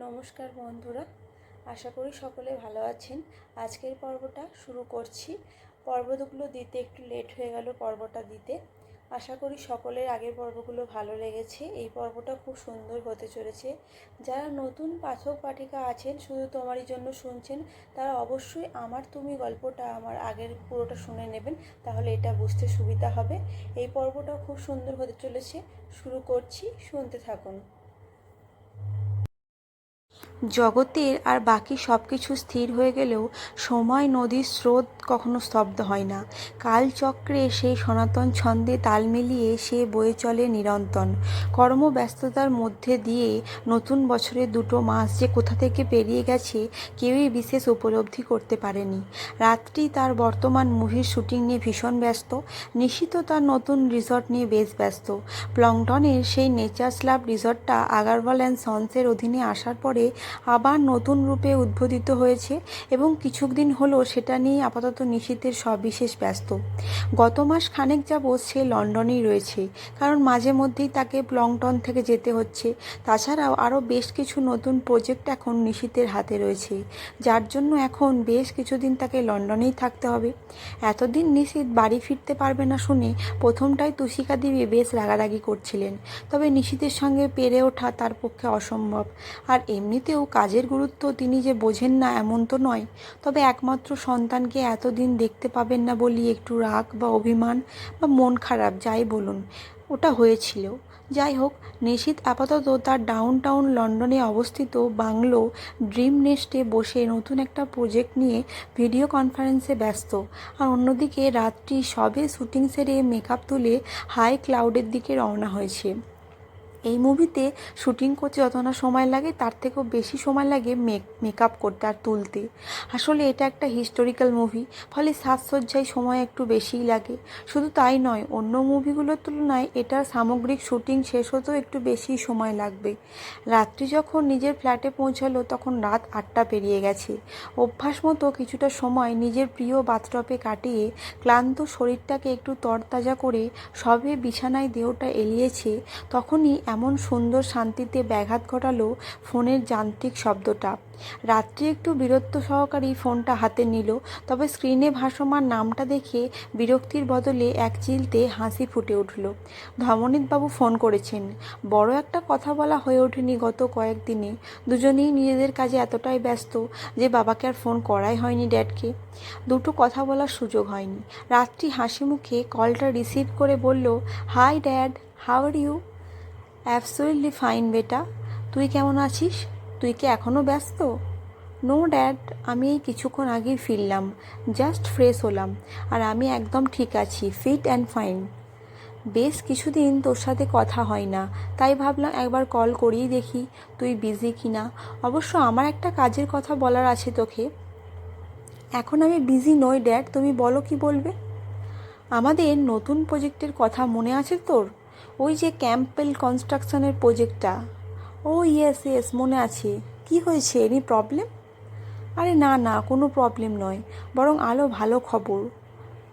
নমস্কার বন্ধুরা, আশা করি সকলে ভালো আছেন। আজকের পর্বটা শুরু করছি। পর্বগুলো দিতে একটু লেট হয়ে গেল পর্বটা দিতে। আশা করি সকলের আগের পর্বগুলো ভালো লেগেছে। এই পর্বটা খুব সুন্দর হতে চলেছে। যারা নতুন পাঠক পাঠিকা আছেন, শুধু তোমারই জন্য শুনছেন, তারা অবশ্যই আমার তুমি গল্পটা আমার আগের পুরোটা শুনে নেবেন, তাহলে এটা বুঝতে সুবিধা হবে। এই পর্বটা খুব সুন্দর হতে চলেছে। শুরু করছি, শুনতে থাকুন। জগতের আর বাকি সব কিছু স্থির হয়ে গেলেও সময় নদীর স্রোত কখনো স্তব্ধ হয় না। কালচক্রে সেই সনাতন ছন্দে তাল মিলিয়ে সে বয়ে চলে নিরন্তন কর্মব্যস্ততার মধ্যে দিয়ে নতুন বছরের দুটো মাস যে কোথা থেকে পেরিয়ে গেছে কেউই বিশেষ উপলব্ধি করতে পারেনি। রাত্রি তার বর্তমান মুভির শুটিং নিয়ে ভীষণ ব্যস্ত, নিশিত তার নতুন রিসর্ট নিয়ে বেশ ব্যস্ত। প্লংটনের সেই নেচার স্লাব রিসর্টটা আগারওয়াল অ্যান্ড সন্সের অধীনে আসার পরে আবার নতুন রূপে উদ্বোধিত হয়েছে এবং কিছুদিন হলো সেটা নিয়ে আপাতত নিশীথের সবিশেষ ব্যস্ত। গত মাস খানেক যাবৎ সে লন্ডনেই রয়েছে, কারণ মাঝে মধ্যেই তাকে প্লংটন থেকে যেতে হচ্ছে। তাছাড়াও আরও বেশ কিছু নতুন প্রজেক্ট এখন নিশীথের হাতে রয়েছে, যার জন্য এখন বেশ কিছুদিন তাকে লন্ডনেই থাকতে হবে। এতদিন নিশীথ বাড়ি ফিরতে পারবে না শুনে প্রথমটাই তুষিকা দেবী বেশ রাগারাগি করছিলেন, তবে নিশীথের সঙ্গে পেরে ওঠা তার পক্ষে অসম্ভব। আর এমনিতেও কাজের গুরুত্ব তিনি যে বোঝেন না এমন তো নয়, তবে একমাত্র সন্তানকে এতদিন দেখতে পাবেন না বলি একটু রাগ বা অভিমান বা মন খারাপ, যাই বলুন, ওটা হয়েছিল। যাই হোক, নিশীত আপাতত তার ডাউন টাউন লন্ডনে অবস্থিত বাংলো ড্রিম নেস্টে বসে নতুন একটা প্রজেক্ট নিয়ে ভিডিও কনফারেন্সে ব্যস্ত। আর অন্যদিকে রাত্রি সবে শুটিং সেরে মেকআপ তুলে হাই ক্লাউডের দিকে রওনা হয়েছে। এই মুভিতে শুটিং করতে যত না সময় লাগে, তার থেকেও বেশি সময় লাগে মেক মেকআপ করতে আর তুলতে। আসলে এটা একটা হিস্টোরিক্যাল মুভি ফলে সাজসজ্জায় সময় একটু বেশিই লাগে। শুধু তাই নয়, অন্য মুভিগুলোর তুলনায় এটার সামগ্রিক শুটিং শেষ হতেও একটু বেশি সময় লাগবে। রাত্রি যখন নিজের ফ্ল্যাটে পৌঁছালো, তখন রাত আটটা পেরিয়ে গেছে। অভ্যাস মতো কিছুটা সময় নিজের প্রিয় বাথটপে কাটিয়ে ক্লান্ত শরীরটাকে একটু তরতাজা করে সবে বিছানায় দেহটা এলিয়েছে, তখনই এমন সুন্দর শান্তিতে ব্যাঘাত ঘটালো ফোনের যান্ত্রিক শব্দটা। রাত্রি একটু বীরত্ব সহকারী ফোনটা হাতে নিল, তবে স্ক্রিনে ভাসমান নামটা দেখে বিরক্তির বদলে এক চিলতে হাসি ফুটে উঠল। ধমনীতবাবু ফোন করেছেন। বড় একটা কথা বলা হয়ে ওঠেনি গত কয়েকদিনে। দুজনেই নিজেদের কাজে এতটাই ব্যস্ত যে বাবাকে আর ফোন করাই হয়নি ড্যাডকে। দুটো কথা বলার সুযোগ হয়নি। রাত্রি হাসি মুখে কলটা রিসিভ করে বলল hi dad how are you absolutely fine বেটা। তুই কেমন আছিস? তুই কি এখনও ব্যস্ত? নো ড্যাড আমি এই কিছুক্ষণ আগেই ফিরলাম। জাস্ট ফ্রেশ হলাম। আর আমি একদম ঠিক আছি ফিট অ্যান্ড ফাইন বেশ কিছুদিন তোর সাথে কথা হয় না। তাই ভাবলাম একবার কল করেই দেখি, তুই বিজি কি না অবশ্য আমার একটা কাজের কথা বলার আছে তোকে। এখন আমি বিজি নই ড্যাড তুমি বলো কি বলবে? আমাদের নতুন প্রজেক্টের কথা মনে আছে তোর? ওই যে ক্যাম্পেল কনস্ট্রাকশনের প্রজেক্টটা। ও ইয়েস ইয়েস মনে আছে। কি হয়েছে? এনি প্রবলেম আরে না না, কোনো প্রবলেম নয়, বরং আলো ভালো খবর।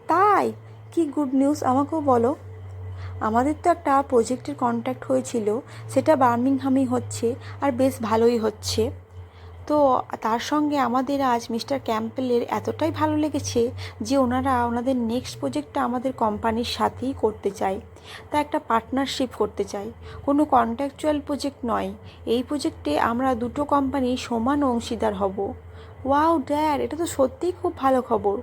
তাই? কি গুড নিউজ আমাকেও বলো। আমাদের তো একটা প্রজেক্টের কন্ট্যাক্ট হয়েছিল, সেটা বার্মিংহামেই হচ্ছে, আর বেশ ভালোই হচ্ছে। তো তার সঙ্গে আমাদের আজ মিস্টার ক্যাম্পেলের এতটাই ভালো লেগেছে যে ওনারা ওনাদের নেক্সট প্রজেক্টটা আমাদের কোম্পানির সাথেই করতে চায়। তা একটা পার্টনারশিপ করতে চাই কোনো কন্ট্রাকচুয়াল প্রজেক্ট নয়। এই প্রজেক্টে আমরা দুটো কোম্পানি সমান অংশীদার হব। ওয়াও ড্যাড এটা তো সত্যিই খুব ভালো খবর।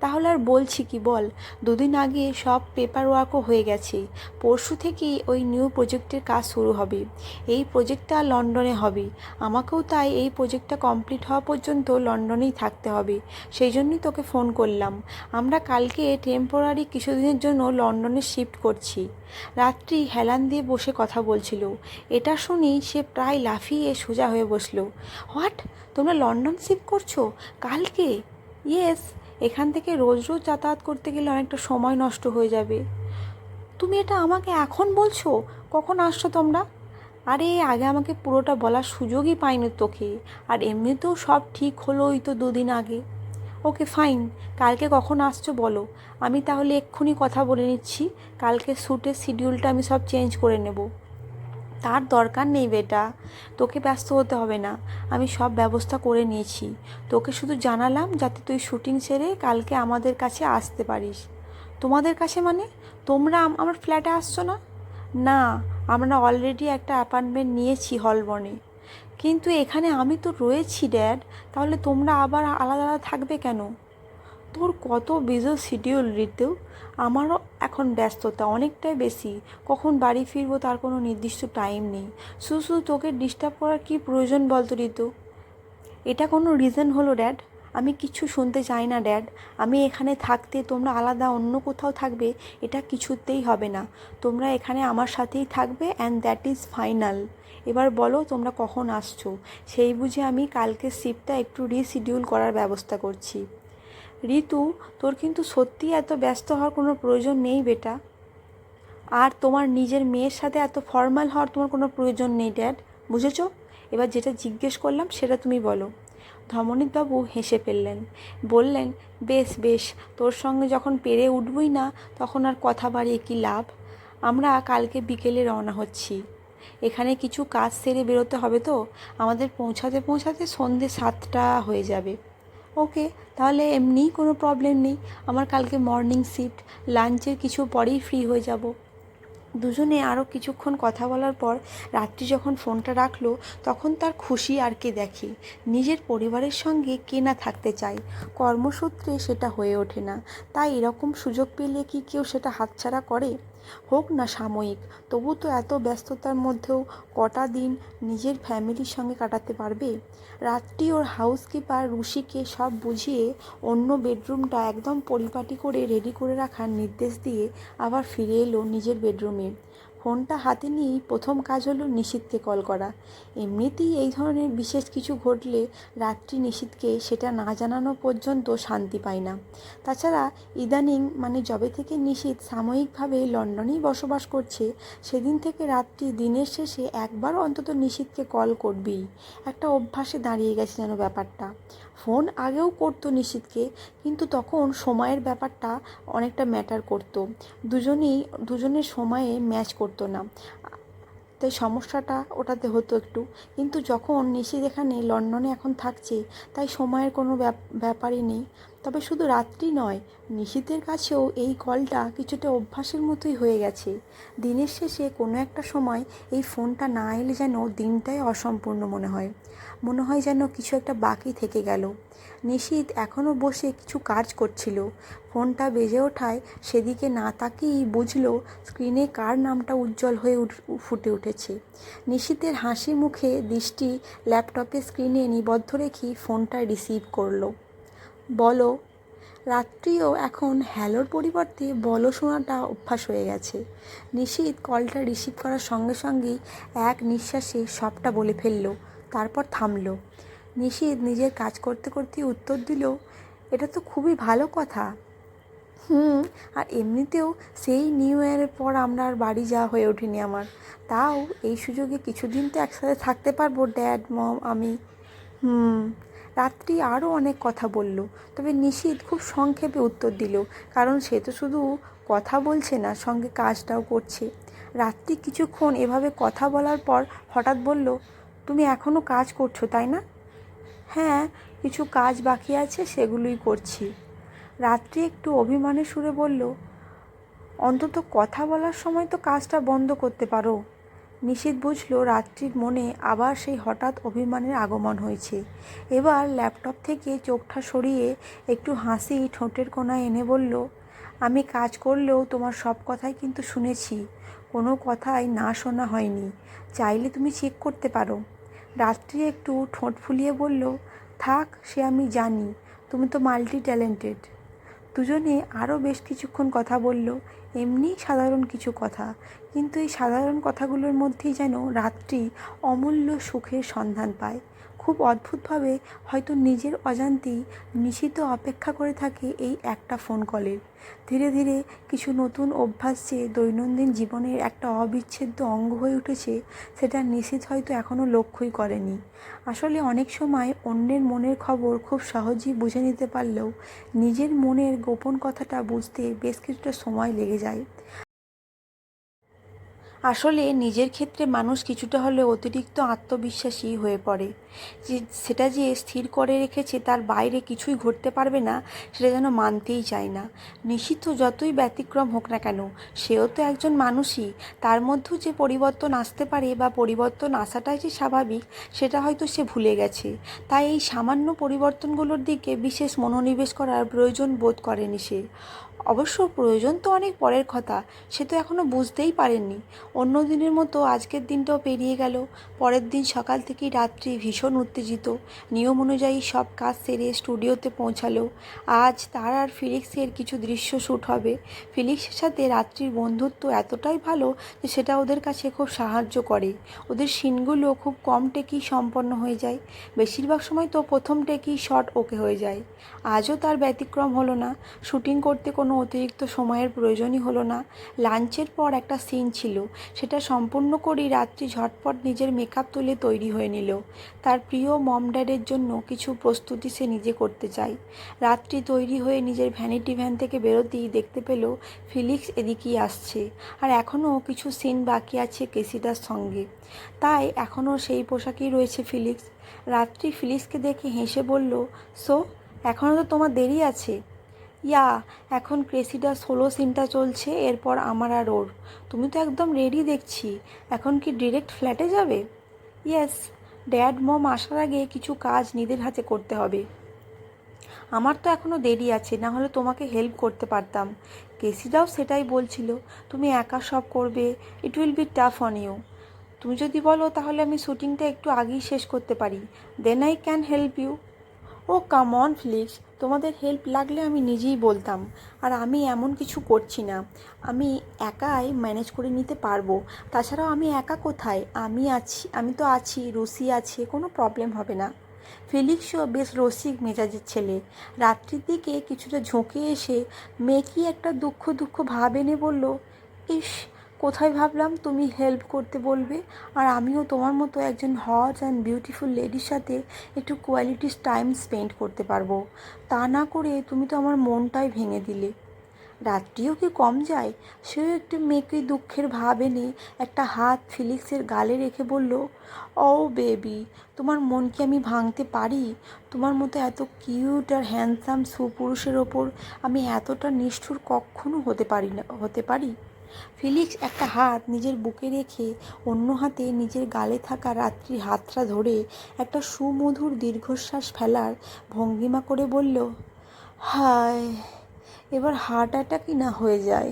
তাহলে আর বলছি কি বল? দুদিন আগে সব পেপার ওয়ার্কও হয়ে গেছে। পরশু থেকেই ওই নিউ প্রজেক্টের কাজ শুরু হবে। এই প্রজেক্টটা লন্ডনে হবে। আমাকেও তাই এই প্রজেক্টটা কমপ্লিট হওয়া পর্যন্ত লন্ডনেই থাকতে হবে। সেই জন্যই তোকে ফোন করলাম। আমরা কালকে টেম্পোরারি কিছুদিনের জন্য লন্ডনে শিফট করছি। রাত্রি হেলান দিয়ে বসে কথা বলছিল। এটা শুনি সে প্রায় লাফিয়ে সোজা হয়ে বসল। হোয়াট? তোমরা লন্ডন শিফট করছ? কালকে? ইয়েস এখান থেকে রোজ রোজ যাতায়াত করতে গেলে অনেকটা সময় নষ্ট হয়ে যাবে। তুমি এটা আমাকে এখন বলছো? কখন আসছো তোমরা? আরে, আগে আমাকে পুরোটা বলার সুযোগই পাইনি তোকে। আর এমনিতেও সব ঠিক হলো ওই তো দুদিন আগে। Okay, fine. কালকে কখন আসছো বলো। আমি তাহলে এক্ষুনি কথা বলে নিচ্ছি। কালকে শ্যুটের শিডিউলটা আমি সব চেঞ্জ করে নেব। তার দরকার নেই বেটা। তোকে ব্যস্ত হতে হবে না। আমি সব ব্যবস্থা করে নিয়েছি। তোকে শুধু জানালাম যাতে তুই শুটিং সেরে কালকে আমাদের কাছে আসতে পারিস। তোমাদের কাছে মানে? তোমরা আমার ফ্ল্যাটে আসছো না? না, আমরা অলরেডি একটা অ্যাপার্টমেন্ট নিয়েছি হলবনে কিন্তু এখানে আমি তো রয়েছি ড্যাড তাহলে তোমরা আবার আলাদা আলাদা থাকবে কেন? তোর কত বিজি শিডিউল ঋতু? আমারও এখন ব্যস্ততা অনেকটাই বেশি। কখন বাড়ি ফিরবো তার কোনো নির্দিষ্ট টাইম নেই। শুধু শুধু তোকে ডিস্টার্ব করার কী প্রয়োজন বলতো, ঋতু? এটা কোনো রিজন হলো ড্যাড আমি কিছু শুনতে চাই না ড্যাড আমি এখানে থাকতে তোমরা আলাদা অন্য কোথাও থাকবে, এটা কিছুতেই হবে না। তোমরা এখানে আমার সাথেই থাকবে অ্যান্ড দ্যাট ইজ ফাইনাল এবার বলো, তোমরা কখন আসছো? সেই বুঝে আমি কালকে শিফটটা একটু রিশিডিউল করার ব্যবস্থা করছি। ঋতু, তোর কিন্তু সত্যিই এত ব্যস্ত হওয়ার কোনো প্রয়োজন নেই বেটা। আর তোমার নিজের মেয়ের সাথে এত ফর্মাল হওয়ার তোমার কোনো প্রয়োজন নেই, ড্যাড। বুঝেছ? এবার যেটা জিজ্ঞেস করলাম সেটা তুমি বলো। ধমনীতবাবু হেসে ফেললেন। বললেন, বেশ বেশ, তোর সঙ্গে যখন পেরে উঠবই না, তখন আর কথা বাড়িয়ে কী লাভ? আমরা কালকে বিকেলে রওনা হচ্ছি। এখানে কিছু কাজ সেরে বেরোতে হবে তো? আমাদের পৌঁছাতে পৌঁছাতে সন্ধে সাতটা হয়ে যাবে। ওকে, তাহলে এমনিই কোনো প্রবলেম নেই। আমার কালকে মর্নিং শিফট লাঞ্চের কিছু পরেই ফ্রি হয়ে যাব। দুজনে আরও কিছুক্ষণ কথা বলার পর রাত্রি যখন ফোনটা রাখল, তখন তার খুশি আর কে দেখে। নিজের পরিবারের সঙ্গে কে না থাকতে চায়। কর্মসূত্রে সেটা হয়ে ওঠে না। তাই এরকম সুযোগ পেলে কি কেউ সেটা হাতছাড়া করে? হোক না সাময়িক, তবু তো এত ব্যস্ততার মধ্যেও কটা দিন নিজের ফ্যামিলির সঙ্গে কাটাতে পারবে? রাত্রি ওর হাউসকিপার রুশিকে সব বুঝিয়ে অন্য বেডরুমটা একদম পরিপাটি করে রেডি করে রাখার নির্দেশ দিয়ে আবার ফিরে এলো নিজের বেডরুমে। ফোনটা হাতে নিয়েই প্রথম কাজ হলো নিশীথকে কল করা। এমনিতেই এই ধরনের বিশেষ কিছু ঘটলে রাত্রি নিশীথকে সেটা না জানানো পর্যন্ত শান্তি পায় না। তাছাড়া ইদানিং মানে যবে থেকে নিশীথ সাময়িকভাবে লন্ডনেই বসবাস করছে, সেদিন থেকে রাত্রি দিনের শেষে একবার অন্তত নিশীথকে কল করবেই। একটা অভ্যাসে দাঁড়িয়ে গেছে যেন ব্যাপারটা। ফোন আগেও করতো নিশীথকে কিন্তু তখন সময়ের ব্যাপারটা অনেকটা ম্যাটার করতো। দুজনেই, দুজনের সময়ে ম্যাচ করতো। না। তাই সমস্যাটা ওটাতে হতো একটু। কিন্তু যখন নিশীথ এখানে লন্ডনে এখন থাকছে, তাই সময়ের কোনো ব্যাপ- ব্যাপারই নেই। তবে শুধু রাত্রি নয় নিশীথের কাছেও এই কলটা কিছুটা অভ্যাসের মতোই হয়ে গেছে। দিনের শেষে কোনো একটা সময় এই ফোনটা না এলে যেন দিনটাই অসম্পূর্ণ মনে হয়। মনে হয় যেন কিছু একটা বাকি থেকে গেল। নিশীথ এখনও বসে কিছু কাজ করছিল। ফোনটা বেজে ওঠায় সেদিকে না তাকিয়েই বুঝলো স্ক্রিনে কার নামটা উজ্জ্বল হয়ে ফুটে উঠেছে। নিশীথের হাসি মুখে দৃষ্টি ল্যাপটপের স্ক্রিনে নিবদ্ধ রেখেই ফোনটা রিসিভ করল। বলো, রাত্রিও এখন হ্যালোর পরিবর্তে বলো শোনাটা অভ্যাস হয়ে গেছে। নিশীথ কলটা রিসিভ করার সঙ্গে সঙ্গেই এক নিঃশ্বাসে সবটা বলে ফেলল, তারপর থামলো। নিশীথ নিজের কাজ করতে করতে উত্তর দিল, এটা তো খুবই ভালো কথা। হুম, আর এমনিতেও সেই নিউ ইয়ারের পর আমরা আর বাড়ি যাওয়া হয়ে ওঠেনি আমার। তাও এই সুযোগে কিছুদিন তো একসাথে থাকতে পারব, ড্যাড, মম, আমি। হুম, রাত্রি আরও অনেক কথা বলল, তবে নিশীথ খুব সংক্ষেপে উত্তর দিল, কারণ সে তো শুধু কথা বলছে না, সঙ্গে কাজটাও করছে। রাত্রি কিছুক্ষণ এভাবে কথা বলার পর হঠাৎ বলল, তুমি এখনও কাজ করছ, তাই না? হ্যাঁ কিছু কাজ বাকি আছে, সেগুলোই করছি। রাত্রি একটু অভিমানে সুরে বলল, অন্তত কথা বলার সময় তো কাজটা বন্ধ করতে পারো। নিশীথ বুঝলো, রাত্রির মনে আবার সেই হঠাৎ অভিমানের আগমন হয়েছে। এবার ল্যাপটপ থেকে চোখটা সরিয়ে একটু হাসি ঠোঁটের কোণায় এনে বলল, আমি কাজ করলেও তোমার সব কথাই কিন্তু শুনেছি। কোনো কথাই না শোনা হয়নি। চাইলে তুমি চেক করতে পারো। রাত্রি একটু ঠোঁট ফুলিয়ে বলল, থাক, সে আমি জানি, তুমি তো মাল্টি ট্যালেন্টেড দুজনে আরও বেশ কিছুক্ষণ কথা বলল, এমনি সাধারণ কিছু কথা, কিন্তু এই সাধারণ কথাগুলোর মধ্যেই যেন রাত্রি অমূল্য সুখের সন্ধান পায়। খুব অদ্ভুতভাবে হয়তো নিজের অজান্তেই নিশিত অপেক্ষা করে থাকে এই একটা ফোন কলের ধীরে ধীরে কিছু নতুন অভ্যাস যে দৈনন্দিন জীবনের একটা অবিচ্ছেদ্য অঙ্গ হয়ে উঠেছে, সেটা নিশ্চিত হয়তো এখনও লক্ষ্যই করেনি। আসলে অনেক সময় অন্যের মনের খবর খুব সহজেই বুঝে নিতে পারলেও নিজের মনের গোপন কথাটা বুঝতে বেশ কিছুটা সময় লেগে যায়। আসলে নিজের ক্ষেত্রে মানুষ কিছুটা হলেও অতিরিক্ত আত্মবিশ্বাসী হয়ে পড়ে। যে, সেটা যে স্থির করে রেখেছে তার বাইরে কিছুই ঘটতে পারবে না, সেটা যেন মানতেই চায় না। নিষিদ্ধ যতই ব্যতিক্রম হোক না কেন, সেও তো একজন মানুষই। তার মধ্যেও যে পরিবর্তন আসতে পারে বা পরিবর্তন আসাটাই যে স্বাভাবিক, সেটা হয়তো সে ভুলে গেছে। তাই এই সামান্য পরিবর্তনগুলোর দিকে বিশেষ মনোনিবেশ করার প্রয়োজন বোধ করেনি সে। অবশ্য প্রয়োজন তো অনেক পরের কথা, সে তো এখনও বুঝতেই পারেননি। অন্য দিনের মতো আজকের দিনটাও পেরিয়ে গেল। পরের দিন সকাল থেকেই রাত্রি ভীষণ উত্তেজিত। নিয়ম অনুযায়ী সব কাজ সেরে স্টুডিওতে পৌঁছালো। আজ তার আর ফিলিক্সের কিছু দৃশ্য শ্যুট হবে। ফিলিক্সের সাথে রাত্রির বন্ধুত্ব এতটাই ভালো যে সেটা ওদের কাছে খুব সাহায্য করে। ওদের সিনগুলো খুব কম টেকেই সম্পন্ন হয়ে যায়। বেশিরভাগ সময় তো প্রথম টেকেই শট ওকে হয়ে যায়। আজও তার ব্যতিক্রম হলো না। শুটিং করতে কোনো অতিরিক্ত সময়ের প্রয়োজনই হলো না। লাঞ্চের পর একটা সিন ছিল। সেটা সম্পূর্ণ করেই রাত্রি ঝটপট নিজের মেকআপ তুলে তৈরি হয়ে নিল। তার প্রিয় মম ড্যাডের জন্য কিছু প্রস্তুতি সে নিজে করতে চায়। রাত্রি তৈরি হয়ে নিজের ভ্যানিটি ভ্যান থেকে বেরোতেই দেখতে পেল ফিলিক্স এদিকেই আসছে। আর এখনও কিছু সিন বাকি আছে কেসিটার সঙ্গে। তাই এখনও সেই পোশাকেই রয়েছে ফিলিক্স। রাত্রি ফিলিক্সকে দেখে হেসে বলল, সো, এখনও তো তোমার দেরি আছে? ইয়া, এখন ক্রেসিডা ষোলো সিনটা চলছে, এরপর আমার আর ওর। তুমি তো একদম রেডি দেখছি। এখন কি ডিরেক্ট ফ্ল্যাটে যাবে? ইয়েস, ড্যাড, মম আসার আগে কিছু কাজ নিজের হাতে করতে হবে। আমার তো এখনও দেরি আছে, না হলে তোমাকে হেল্প করতে পারতাম। কেসিদাও সেটাই বলছিল, তুমি একা সব করবে it will be tough on you তুমি যদি বলো, তাহলে আমি শ্যুটিংটা একটু আগেই শেষ করতে পারি then I can help you oh come on Felix তোমাদের হেল্প লাগলে আমি নিজেই বলতাম। আর আমি এমন কিছু করছি না। আমি একাই ম্যানেজ করে নিতে পারব। তাছাড়াও আমি একা কোথায়? আমি আছি, আমি তো আছি রুসি আছে, কোনো প্রবলেম হবে না। ফিলিক্সও বেশ রসিক মেজাজের ছেলে। রাত্রির দিকে কিছুটা ঝুঁকে এসে মেয়েকে একটা দুঃখ দুঃখ ভাব এনে বলল, ইস কোথায় ভাবলাম তুমি হেল্প করতে বলবে? আর আমিও তোমার মতো একজন হট অ্যান্ড বিউটিফুল লেডির সাথে একটু কোয়ালিটিস টাইম স্পেন্ড করতে পারব। তা না করে তুমি তো আমার মনটাই ভেঙে দিলে। রাত্রিও কি কম যায়? সেও একটু মেয়েকে দুঃখের ভাব এনে একটা হাত ফিলিক্সের গালে রেখে বলল, ও বেবি তোমার মন কি আমি ভাঙতে পারি? তোমার মতো এত কিউট আর হ্যান্ডসাম সুপুরুষের ওপর আমি এতটা নিষ্ঠুর কখনো হতে পারি না, হতে পারি? ফিলিক্স একটা হাত নিজের বুকে রেখে অন্য হাতে নিজের গালে থাকা রাত্রির হাতটা ধরে একটা সুমধুর দীর্ঘশ্বাস ফেলার ভঙ্গিমা করে বলল, হায়, এবার হার্ট অ্যাটাকই না হয়ে যায়।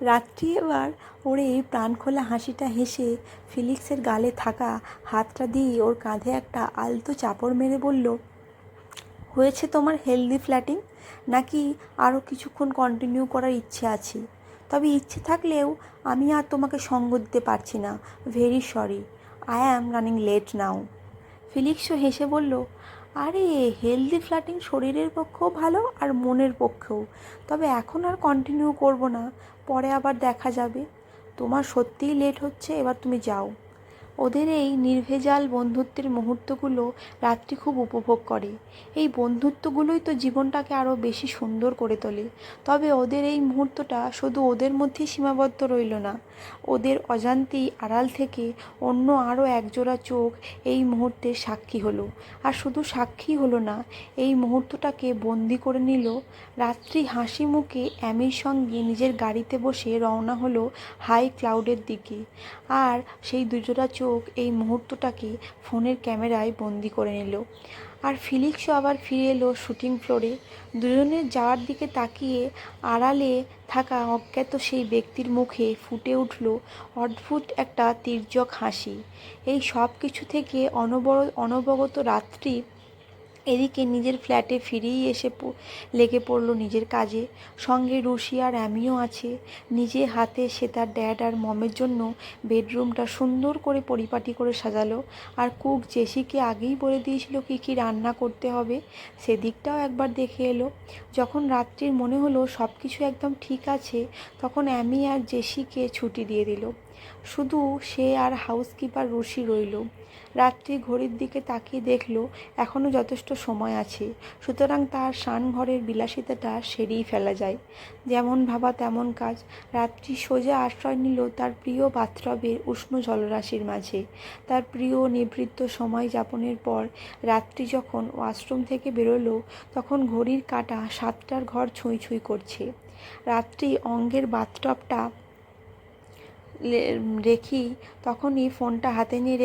রাত্রি এবার ওর এই প্রাণ খোলা হাসিটা হেসে ফিলিক্সের গালে থাকা হাতটা দিয়ে ওর কাঁধে একটা আলতো চাপড় মেরে বলল, হয়েছে তোমার হেলদি ফ্ল্যাটিং নাকি আরও কিছুক্ষণ কন্টিনিউ করার ইচ্ছে আছে? তবে ইচ্ছে থাকলেও আমি আর তোমাকে সঙ্গ দিতে পারছি না। Very sorry I am running late now ফিলিক্সও হেসে বলল, আরে হেলদি ফ্ল্যাটিং শরীরের পক্ষেও ভালো আর মনের পক্ষেও। তবে এখন আর কন্টিনিউ করব না, পরে আবার দেখা যাবে। তোমার সত্যিই লেট হচ্ছে, এবার তুমি যাও। ওদের এই নির্ভেজাল বন্ধুত্বের মুহূর্তগুলো রাত্রি খুব উপভোগ করে। এই বন্ধুত্বগুলোই তো জীবনটাকে আরও বেশি সুন্দর করে তোলে। তবে ওদের এই মুহূর্তটা শুধু ওদের মধ্যেই সীমাবদ্ধ রইল না। ওদের অজান্তেই আড়াল থেকে অন্য আরও একজোড়া চোখ এই মুহূর্তে সাক্ষী হলো। আর শুধু সাক্ষী হলো না, এই মুহূর্তটাকে বন্দি করে নিল। রাত্রি হাসি মুখে অ্যামির সঙ্গে নিজের গাড়িতে বসে রওনা হলো হাই ক্লাউডের দিকে। আর সেই দুজোড়া চোখ এই মুহূর্তটাকে ফোনের ক্যামেরায় বন্দি করে নিল। আর ফিলিক্সও আবার ফিরে এলো শুটিং ফ্লোরে। দুজনের যাওয়ার দিকে তাকিয়ে আড়ালে থাকা অজ্ঞাত সেই ব্যক্তির মুখে ফুটে উঠল অদ্ভুত একটা তির্যক হাসি। এই সব কিছু থেকে অনবর অনবগত রাত্রি এদিকে নিজের ফ্ল্যাটে ফিরেই এসে লেগে পড়ল নিজের কাজে। সঙ্গে রুশি আর অ্যামিও আছে। নিজে হাতে সে তার ড্যাড আর মমের জন্য বেডরুমটা সুন্দর করে পরিপাটি করে সাজালো। আর কুক জেসিকে আগেই বলে দিয়েছিল কি কি রান্না করতে হবে, সেদিকটাও একবার দেখে এলো। যখন রাত্রির মনে হলো সব কিছু একদম ঠিক আছে, তখন অ্যামি আর জেসিকে ছুটি দিয়ে দিল। শুধু সে আর হাউসকিপার রুশি রইল। রাত্রি ঘড়ির দিকে তাকিয়ে দেখল এখনও যথেষ্ট সময় আছে। সুতরাং তার ঘরের বিলাসিতাটা সেরেই ফেলা যায়। যেমন ভাবা তেমন কাজ। রাত্রি সোজা আশ্রয় নিল তার প্রিয় বাথটবের উষ্ণ জলরাশির মাঝে। তার প্রিয় নিবৃত্ত সময় যাপনের পর রাত্রি যখন ওয়াশরুম থেকে বেরোলো, তখন ঘড়ির কাঁটা সাতটার ঘর ছুঁই ছুঁই করছে। রাত্রি অঙ্গের বাথটবটা রেখি তখনই ফোনটা হাতে নিয়ে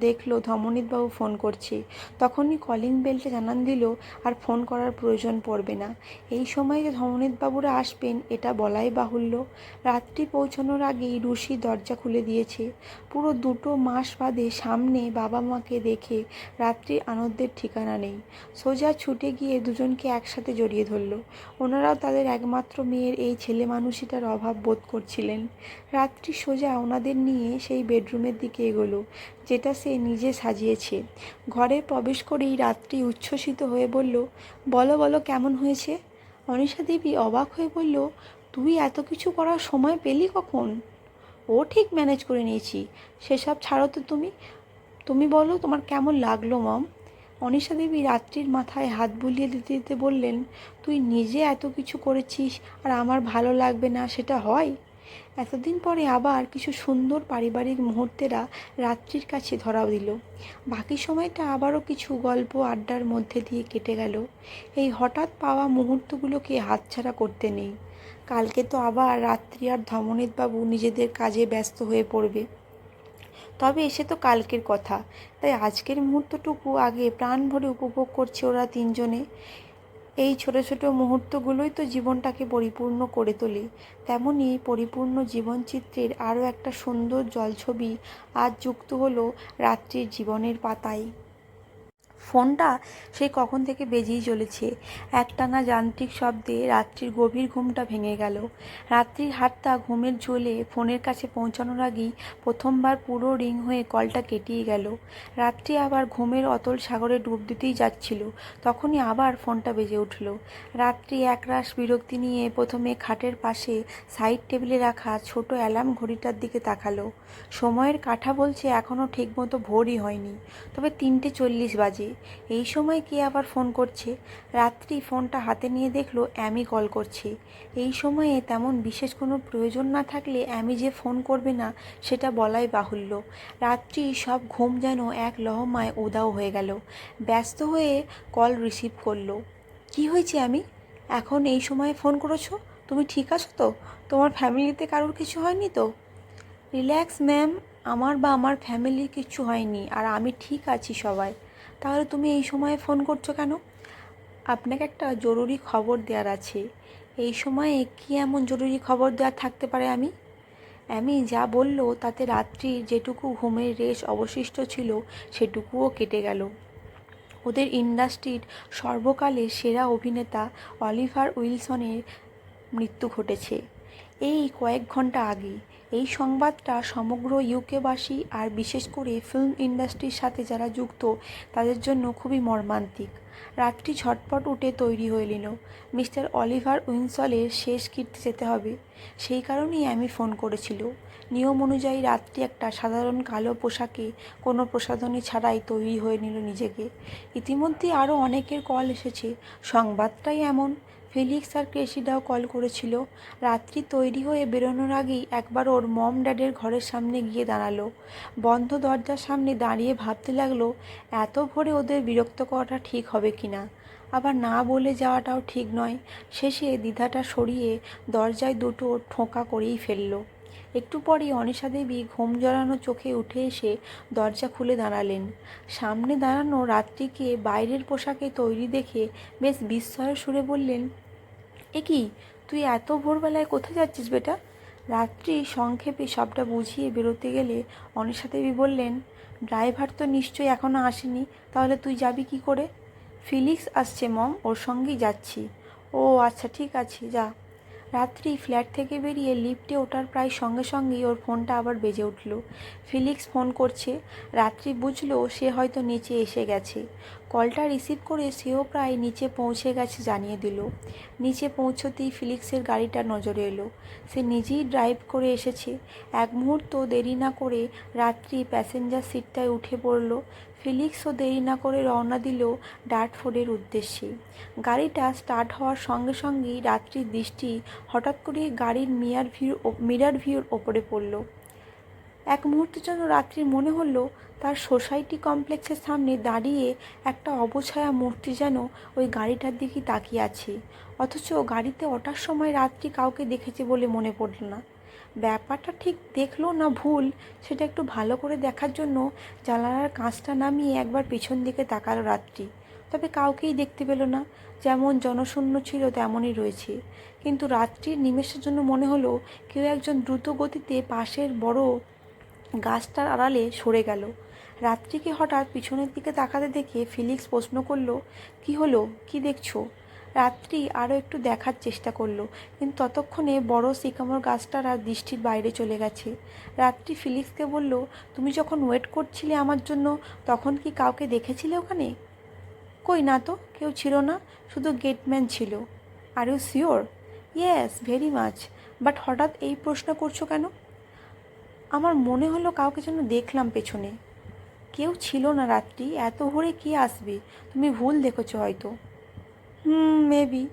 দেখল, ধমনীতবাবু ফোন করছে। তখনই কলিং বেলটা জানান দিল, আর ফোন করার প্রয়োজন পড়বে না। এই সময় যে ধমনীতবাবুরা আসবেন, এটা বলাই বাহুল্য। রাত্রি পৌঁছানোর আগেই রুশি দরজা খুলে দিয়েছে। পুরো দুটো মাস বাদে সামনে বাবা মাকে দেখে রাত্রির আনন্দের ঠিকানা নেই। সোজা ছুটে গিয়ে দুজনকে একসাথে জড়িয়ে ধরল। ওনারাও তাদের একমাত্র মেয়ের এই ছেলে মানুষটার অভাব বোধ করছিলেন। রাত্রি সোজা ওনাদের নিয়ে সেই বেডরুমের দিকে এগোলো, যেটা সে নিজে সাজিয়েছে। ঘরে প্রবেশ করেই রাত্রি উচ্ছ্বসিত হয়ে বলল, বলো বলো, কেমন হয়েছে? অনিশা দেবী অবাক হয়ে বলল, তুই এত কিছু করার সময় পেলি কখন? ও ঠিক ম্যানেজ করে নিয়েছি। সেসব ছাড়ো তো তুমি। তুমি বলো, তোমার কেমন লাগল, মম? অনিশা দেবী রাত্রির মাথায় হাত বুলিয়ে দিতে দিতে বললেন, তুই নিজে এত কিছু করেছিস আর আমার ভালো লাগবে না, সেটা হয়? এতদিন পরে আবার কিছু সুন্দর পারিবারিক মুহূর্তেরা রাত্রির কাছে ধরা দিল। বাকি সময়টা আবারও কিছু গল্প আড্ডার মধ্যে দিয়ে কেটে গেল। এই হঠাৎ পাওয়া মুহূর্তগুলোকে হাতছাড়া করতে নেই। কালকে তো আবার রাত্রি আর ধমনীতবাবু নিজেদের কাজে ব্যস্ত হয়ে পড়বে। তবে এসে তো কালকের কথা। তাই আজকের মুহূর্তটুকু আগে প্রাণ ভরে উপভোগ করছে ওরা তিনজনে। এই ছোট ছোট মুহূর্তগুলোই তো জীবনটাকে পরিপূর্ণ করে তোলে। তেমনই পরিপূর্ণ জীবনচিত্রের আরও একটা সুন্দর জলছবি আজ যুক্ত হলো রাত্রির জীবনের পাতায়। ফোনটা সেই কখন থেকে বেজেই চলেছে। একটানা যান্ত্রিক শব্দে রাত্রির গভীর ঘুমটা ভেঙে গেল। রাত্রির হাতটা ঘুমের ঝোলে ফোনের কাছে পৌঁছানোর আগেই প্রথমবার পুরো রিং হয়ে কলটা কেটিয়ে গেল। রাত্রি আবার ঘুমের অতল সাগরে ডুব দিতেই যাচ্ছিল, তখনই আবার ফোনটা বেজে উঠল। রাত্রি একরাশ বিরক্তি নিয়ে প্রথমে খাটের পাশে সাইড টেবিলে রাখা ছোট অ্যালার্ম ঘড়িটার দিকে তাকালো। সময়ের কাঠা বলছে এখনও ঠিকমতো ভোরই হয়নি, তবে তিনটে চল্লিশ বাজে। এই সময় কে আবার ফোন করছে? রাত্রি ফোনটা হাতে নিয়ে দেখল, অ্যামি কল করছে। এই সময়ে তেমন বিশেষ কোনো প্রয়োজন না থাকলে অ্যামি যে ফোন করবে না, সেটা বলাই বাহুল্য। রাত্রি সব ঘুম যেন এক লহমায় উদাও হয়ে গেল। ব্যস্ত হয়ে কল রিসিভ করল। কি হয়েছে আমি এখন এই সময়ে ফোন করেছ? তুমি ঠিক আছো তো? তোমার ফ্যামিলিতে কারোর কিছু হয়নি তো? Relax, ma'am. আমার বা আমার ফ্যামিলির কিছু হয়নি, আর আমি ঠিক আছি সবাই। তাহলে তুমি এই সময়ে ফোন করছ কেন? আপনাকে একটা জরুরি খবর দেওয়ার আছে। এই সময়ে কি এমন জরুরি খবর দেওয়ার থাকতে পারে আমি? আমি যা বলল তাতে রাত্রির যেটুকু ঘুমের রেশ অবশিষ্ট ছিল, সেটুকুও কেটে গেল। ওদের ইন্ডাস্ট্রির সর্বকালের সেরা অভিনেতা অলিভার উইলসনের মৃত্যু ঘটেছে। এই কয়েক ঘণ্টা আগে এই সংবাদটা সমগ্র ইউকেবাসী আর বিশেষ করে ফিল্ম ইন্ডাস্ট্রির সাথে যারা যুক্ত, তাদের জন্য খুবই মর্মান্তিক। রাত্রি ঝটপট উঠে তৈরি নিল মিস্টার অলিভার উইনসলের শেষ কীর্তি যেতে হবে। সেই কারণেই আমি ফোন করেছিল। নিয়ম অনুযায়ী রাত্রি একটা সাধারণ কালো পোশাকে, কোনো প্রসাধনী ছাড়াই তৈরি হয়ে নিল নিজেকে। ইতিমধ্যে আরও অনেকের কল এসেছে। সংবাদটাই এমন। ফিলিক্স আর ক্রেসিডাও কল করেছিল। রাত্রি তৈরি হয়ে বেরোনোর আগেই একবার ওর মম ড্যাডের ঘরের সামনে গিয়ে দাঁড়াল। বন্ধ দরজার সামনে দাঁড়িয়ে ভাবতে লাগল, এত ভোরে ওদের বিরক্ত করাটা ঠিক হবে কি না আবার না বলে যাওয়াটাও ঠিক নয়। শেষে দ্বিধাটা সরিয়ে দরজায় দুটো ঠোঁকা করেই ফেলল। একটু পরেই অনিশা দেবী ঘুম জড়ানো চোখে উঠে এসে দরজা খুলে দাঁড়ালেন। সামনে দাঁড়ানো রাত্রিকে বাইরের পোশাকে তৈরি দেখে বেশ বিস্ময়ের সুরে বললেন এ কি? তুই এত ভোরবেলায় কোথায় যাচ্ছিস বেটা? রাত্রি সংক্ষেপে সবটা বুঝিয়ে বেরোতে গেলে অনিশা দেবী বললেন, ড্রাইভার তো নিশ্চয়ই এখনও আসেনি, তাহলে তুই যাবি কি করে? ফিলিক্স আসছে মম, ওর সঙ্গেই যাচ্ছি। ও আচ্ছা ঠিক আছে, যা। রাত্রি ফ্ল্যাট থেকে বেরিয়ে লিফটে ওঠার প্রায় সঙ্গে সঙ্গেই ওর ফোনটা আবার বেজে উঠল। ফিলিক্স ফোন করছে। রাত্রি বুঝলো সে হয়তো নিচে এসে গেছে। কলটা রিসিভ করে সেও প্রায় নিচে পৌঁছে গেছে জানিয়ে দিল। নিচে পৌঁছতেই ফিলিক্সের গাড়িটা নজরে এলো। সে নিজেই ড্রাইভ করে এসেছে। এক মুহূর্ত দেরি না করে রাত্রি প্যাসেঞ্জার সিটটায় উঠে পড়ল। ফিলিক্সও দেরি না করে রওনা দিল ডার্টফোর্ডের উদ্দেশ্যে। গাড়িটা স্টার্ট হওয়ার সঙ্গে সঙ্গেই রাত্রির দৃষ্টি হঠাৎ করে গাড়ির মিয়ার ভিউর মিরার ভিউর ওপরে পড়ল। এক মুহূর্তের জন্য রাত্রির মনে হলো তার সোসাইটি কমপ্লেক্সের সামনে দাঁড়িয়ে একটা অবছায়া মূর্তি যেন ওই গাড়িটার দিকে তাকিয়ে আছে। অথচ গাড়িতে ওঠার সময় রাত্রি কাউকে দেখেছে বলে মনে পড়ল না। ব্যাপারটা ঠিক দেখল না ভুল, সেটা একটু ভালো করে দেখার জন্য জানালার কাঁচটা নামিয়ে একবার পিছন দিকে তাকালো রাত্রি। তবে কাউকেই দেখতে পেল না, যেমন জনশূন্য ছিল তেমনই রয়েছে। কিন্তু রাত্রির নিমেষের জন্য মনে হলো কেউ একজন দ্রুত গতিতে পাশের বড় গাছটার আড়ালে সরে গেল। রাত্রিকে হঠাৎ পিছনের দিকে তাকাতে দেখে ফিলিক্স প্রশ্ন করল, কি হলো? কি দেখছ? রাত্রি আরও একটু দেখার চেষ্টা করল, কিন্তু ততক্ষণে বড় সিকামোর গাছটার আর দৃষ্টির বাইরে চলে গেছে। রাত্রি ফিলিক্সকে বলল, তুমি যখন ওয়েট করছিলে আমার জন্য, তখন কি কাউকে দেখেছিলে ওখানে? কই না তো, কেউ ছিল না, শুধু গেটম্যান ছিল। Are you sure yes very much but হঠাৎ এই প্রশ্ন করছ কেন? আমার মনে হলো কাউকে যেন দেখলাম পেছনে। কেউ ছিল না রাত্রি, এত ভোরে কে আসবে? তুমি ভুল দেখেছ হয়তো। হুম মেবি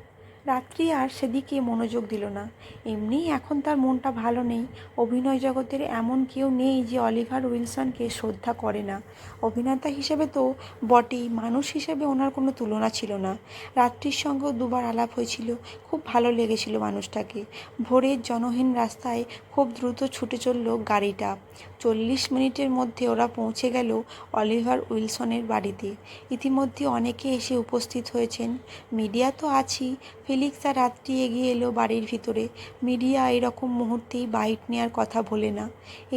রাত্রি আর সেদিকে মনোযোগ দিল না। এমনিই এখন তার মনটা ভালো নেই। অভিনয় জগতের এমন কেউ নেই যে অলিভার উইলসনকে শ্রদ্ধা করে না। অভিনেতা হিসেবে তো বটেই মানুষ হিসেবে ওনার কোনো তুলনা ছিল না। রাত্রির সঙ্গেও দুবার আলাপ হয়েছিল। খুব ভালো লেগেছিল মানুষটাকে। ভোরের জনহীন রাস্তায় খুব দ্রুত ছুটে চলল গাড়িটা। চল্লিশ মিনিটের মধ্যে ওরা পৌঁছে গেল অলিভার উইলসনের বাড়িতে। ইতিমধ্যে অনেকে এসে উপস্থিত হয়েছেন। মিডিয়া তো আছেই। ফেলিক্স আর রাত্রি এগিয়ে এলো বাড়ির ভিতরে। মিডিয়া এরকম মুহূর্তেই বাইট নেওয়ার কথা বলে না।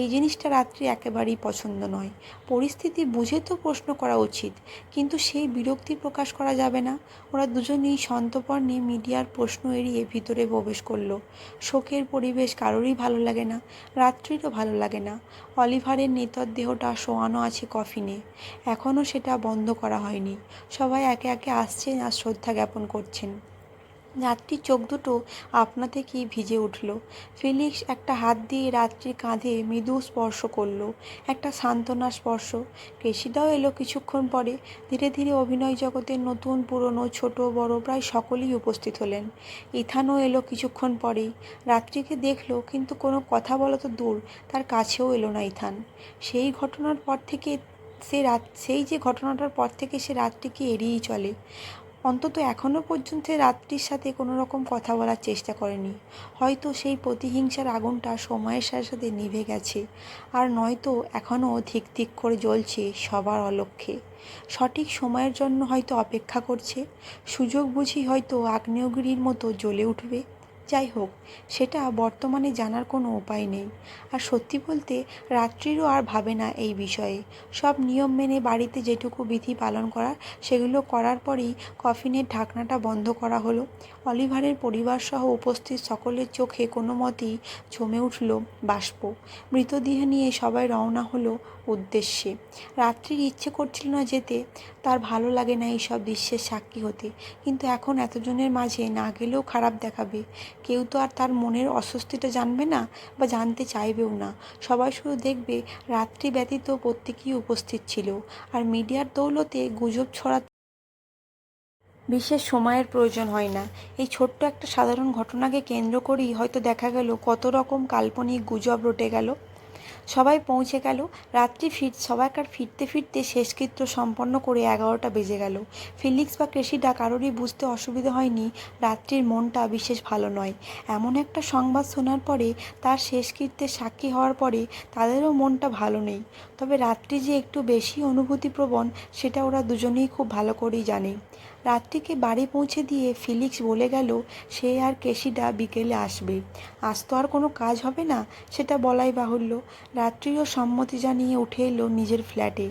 এই জিনিসটা রাত্রি একেবারেই পছন্দ নয়। পরিস্থিতি বুঝে তো প্রশ্ন করা উচিত, কিন্তু সেই বিরক্তি প্রকাশ করা যাবে না। ওরা দুজনেই সন্তপর্ণে মিডিয়ার প্রশ্ন এড়িয়ে ভিতরে প্রবেশ করল। শোকের পরিবেশ কারোরই ভালো লাগে না, রাত্রিরও ভালো লাগে না। অলিভারের নেতর দেহটা শোয়ানো আছে কফিনে। এখনও সেটা বন্ধ করা হয়নি। সবাই একে একে আসছেন আর শ্রদ্ধা জ্ঞাপন করছেন। রাত্রির চোখ দুটো আপনা থেকেই ভিজে উঠল। ফিলিক্স একটা হাত দিয়ে রাত্রির কাঁধে মৃদু স্পর্শ করল, একটা সান্ত্বনা স্পর্শ। কেশিদাও এলো কিছুক্ষণ পরে, ধীরে ধীরে অভিনয় জগতের নতুন, পুরনো, ছোট, বড় প্রায় সকলেই উপস্থিত হলেন। ইথানও এলো কিছুক্ষণ পরেই, রাত্রিকে দেখল কিন্তু কোনো কথা বলা তো দূর, তার কাছেও এলো না ইথান। সেই ঘটনার পর থেকে সে রাত সেই যে ঘটনাটার পর থেকে সে রাত্রিকে এড়িয়েই চলে। অন্তত এখনও পর্যন্ত রাত্রির সাথে কোনো রকম কথা বলার চেষ্টা করেনি। হয়তো সেই প্রতিহিংসার আগুনটা সময়ের সাথে সাথে নিভে গেছে। আর নয়তো এখনও ধিক ধিক করে জ্বলছে সবার অলক্ষ্যে সঠিক সময়ের জন্য হয়তো অপেক্ষা করছে। সুযোগ বুঝি হয়তো আগ্নেয়গিরির মতো জ্বলে উঠবে। যাই হোক, সেটা বর্তমানে জানার কোনো উপায় নেই। আর সত্যি বলতে, রাত্রিরও আর ভাবে না এই বিষয়ে। সব নিয়ম মেনে বাড়িতে যেটুকু বিধি পালন করার, সেগুলো করার পরেই কফিনের ঢাকনাটা বন্ধ করা হলো। অলিভারের পরিবারসহ উপস্থিত সকলের চোখে কোনো মতেই জমে উঠল বাষ্প। মৃতদেহ নিয়ে সবাই রওনা হলো উদ্দেশ্যে। রাত্রির ইচ্ছে করছিল না যেতে, তার ভালো লাগে না এইসব দৃশ্যের সাক্ষী হতে। কিন্তু এখন এতজনের মাঝে না গেলেও খারাপ দেখাবে। কেউ তো আর তার মনের অস্বস্তিটা জানবে না বা জানতে চাইবেও না। সবাই শুধু দেখবে, রাত্রি ব্যতীত প্রত্যেকেই উপস্থিত ছিল। আর মিডিয়ার দৌলতে গুজব ছড়াতে বিশেষ সময়ের প্রয়োজন হয় না। এই ছোট্ট একটা সাধারণ ঘটনাকে কেন্দ্র করেই হয়তো দেখা গেল কত রকম কাল্পনিক গুজব রটে গেল। সবাই পৌঁছে গেল। রাত্রি ফির, সবাইকার ফিরতে ফিরতে শেষকৃত্য সম্পন্ন করে এগারোটা বেজে গেল। ফিলিক্স বা ক্রেসিডা কারোরই বুঝতে অসুবিধা হয়নি। রাত্রির মনটা বিশেষ ভালো নয়। এমন একটা সংবাদ শোনার পরে তার শেষকৃত্যের সাক্ষী হওয়ার পরে তাদেরও মনটা ভালো নেই। তবে রাত্রি যে একটু বেশি অনুভূতিপ্রবণ, সেটা ওরা দুজনেই খুব ভালো করেই জানে। রাত্রিকে বাড়ি পৌঁছে দিয়ে ফিলিক্স বলে গেল, সে আর কেশিডা বিকেলে আসবে। আজ তো আর কোনো কাজ হবে না, সেটা বলাই বাহুল্য। রাত্রিও সম্মতি জানিয়ে উঠে এলো নিজের ফ্ল্যাটে।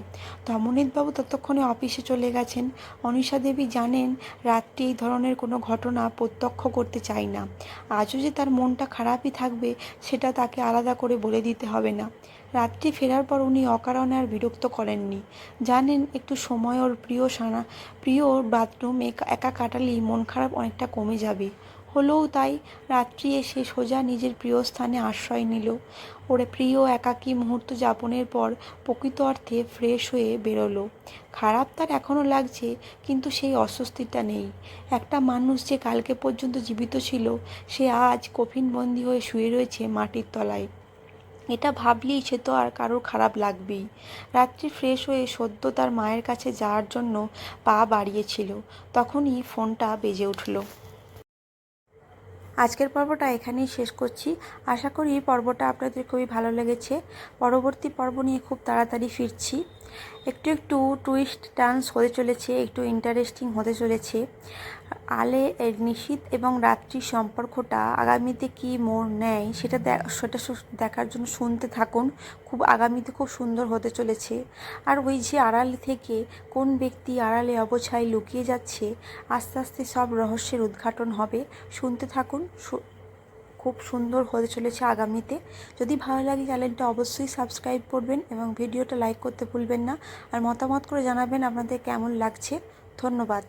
ধমনীতবাবু ততক্ষণে অফিসে চলে গেছেন। অনিশা দেবী জানেন, রাত্রি এই ধরনের কোনো ঘটনা প্রত্যক্ষ করতে চায় না। আজও যে তার মনটা খারাপই থাকবে, সেটা তাকে আলাদা করে বলে দিতে হবে না। রাত্রি ফেরার পর উনি অকারণে আর বিরক্ত করেননি। জানেন, একটু সময় ওর প্রিয় সানা, প্রিয় বাথরুম একা কাটালেই মন খারাপ অনেকটা কমে যাবে। হলেও তাই রাত্রি এসে সোজা নিজের প্রিয় স্থানে আশ্রয় নিল। ওরে প্রিয়, একাকী মুহূর্ত যাপনের পর প্রকৃত অর্থে ফ্রেশ হয়ে বেরোলো। খারাপ তার এখনও লাগছে, কিন্তু সেই অস্বস্তিটা নেই। একটা মানুষ যে কালকে পর্যন্ত জীবিত ছিল, সে আজ কফিনবন্দি হয়ে শুয়ে রয়েছে মাটির তলায়। এটা ভাবলেই সে তো আর কারোর খারাপ লাগবেই। রাত্রি ফ্রেশ হয়ে সদ্য তার মায়ের কাছে যাওয়ার জন্য পা বাড়িয়েছিল। তখনই ফোনটা বেজে উঠল। আজকের পর্বটা এখানেই শেষ করছি। আশা করি পর্বটা আপনাদের খুবই ভালো লেগেছে। পরবর্তী পর্ব নিয়ে খুব তাড়াতাড়ি ফিরছি। একটু একটু টুইস্ট টার্নস হতে চলেছে, একটু ইন্টারেস্টিং হতে চলেছে। আলে এর নিশীত এবং রাত্রির সম্পর্কটা আগামীতে কি মোড় নেয়, সেটা সেটা দেখার জন্য শুনতে থাকুন। খুব আগামীতে খুব সুন্দর হতে চলেছে। আর ওই যে আড়াল থেকে কোন ব্যক্তি আড়ালে অবছায় লুকিয়ে যাচ্ছে, আস্তে আস্তে সব রহস্যের উদ্ঘাটন হবে। শুনতে থাকুন খুব সুন্দর হতে চলেছে আগামীতে। যদি ভালো লাগে চ্যানেলটা অবশ্যই সাবস্ক্রাইব করবেন এবং ভিডিওটা লাইক করতে ভুলবেন না। আর মতামত করে জানাবেন আপনাদের কেমন লাগছে। ধন্যবাদ।